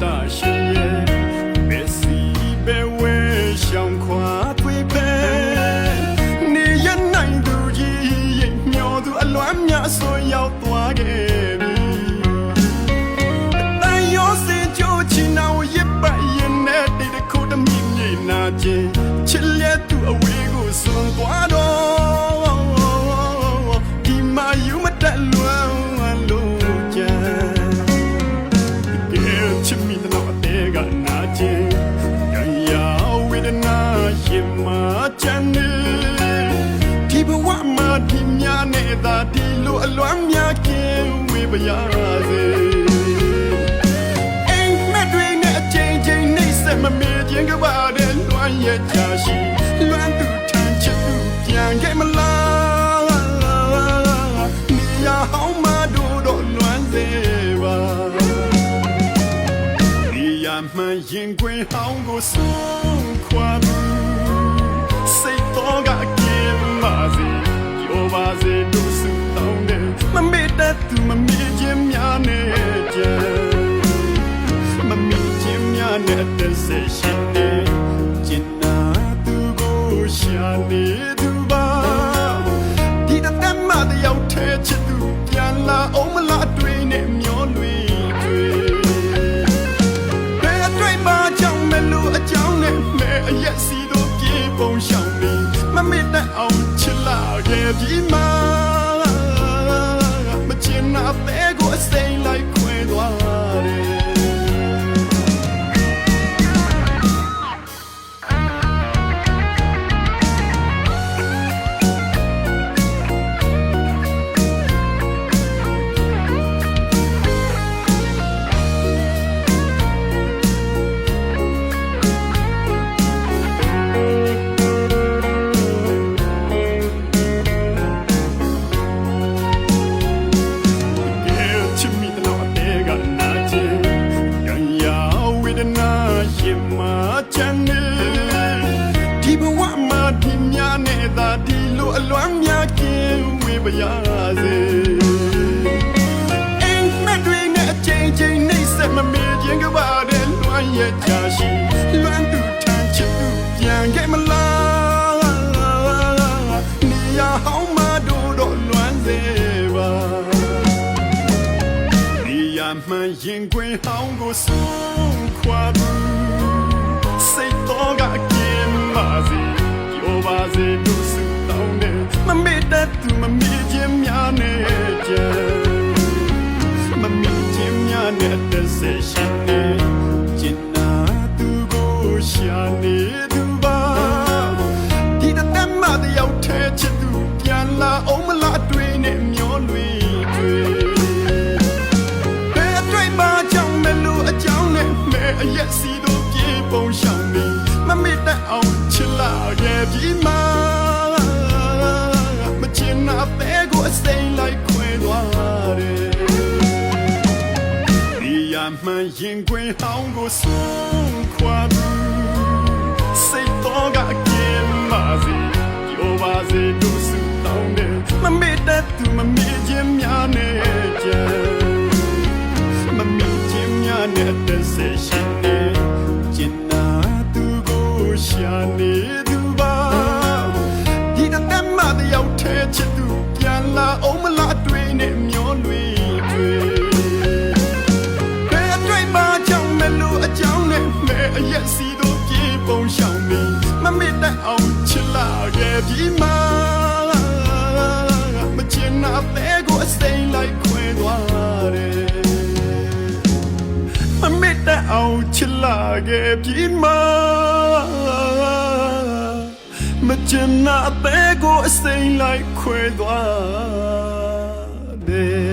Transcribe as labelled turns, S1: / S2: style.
S1: မြတ် ရင်မချမ်းနေဒီဘဝမှာဒီများနေတာဒီလိုအလွမ်းများကင်းဝေးပါရစေအိမ်မက်တွေနဲ့အချိန်ချင်းနှိမ့်ဆက်မမေ့ခြင်းကပါတဲ့လွမ်းရဲ့ချာရှိလွမ်းသူထမ်းချစ်သူပြန်ခဲ့မလားနေရဟောင်းမတို့တော့လွမ်းစေပါဒီရမှန်ရင်ခွင်ဟောင်းကိုဆုံးခွာ များနဲ့တစ်ဆက်ရှိနေကျင်နာသူကိုရှာနေသူပါဒီတသက်မှတယောက်ထဲချစ်သူပြန်လာအောင်မလားတွေ့နဲ့မျောလွေတွေ့ဘယ်အတွေ့မှကြောင့်မလို့အကြောင်းနဲ့မဲအရက်စီတို့ပြေပုံရှောင်နေမမေ့တတ်အောင်ချစ်လာခဲ့ပြီမှာမချင်နာတဲ့ ဒီများနေတာဒီလိုအလွမ်းများကင်းဝေးပါရစေအိမ်မက်တွေနဲ့အချိန်ချင်းနှိမ့်ဆက်မမေ့ခြင်းကပါတဲ့လွမ်းရဲ့ချာရှိလွမ်းသူထမ်းချစ်သူပြန်ခဲ့မလားနေရဟောင်းမတို့တော့လွမ်းစေပါဒီရမှန်ရင်ခွင်ဟောင်းကိုဆုံးခွာဘူးစိတ်တော်က က ရင်ခွင်ဟောင်းကိုဆုံးခွာဘူးစိတ်တော်ကကင်းပါစေပြောပါစေတို့စုတောင်းတယ်မမေ့တတ်သူမမေ့ခြင်းများနဲ့ကြံမမီခြင်းများနဲ့တစ်ဆက်ရှိနေ လာခဲ့ပြီမှာမချင်နာတဲ့ကိုအစိမ်းလိုက်ခွဲသွားတယ်မမေ့တဲ့အောင်ချစ်လာခဲ့ပြီမှာမချင်နာတဲ့ကိုအစိမ်းလိုက်ခွဲသွားတယ်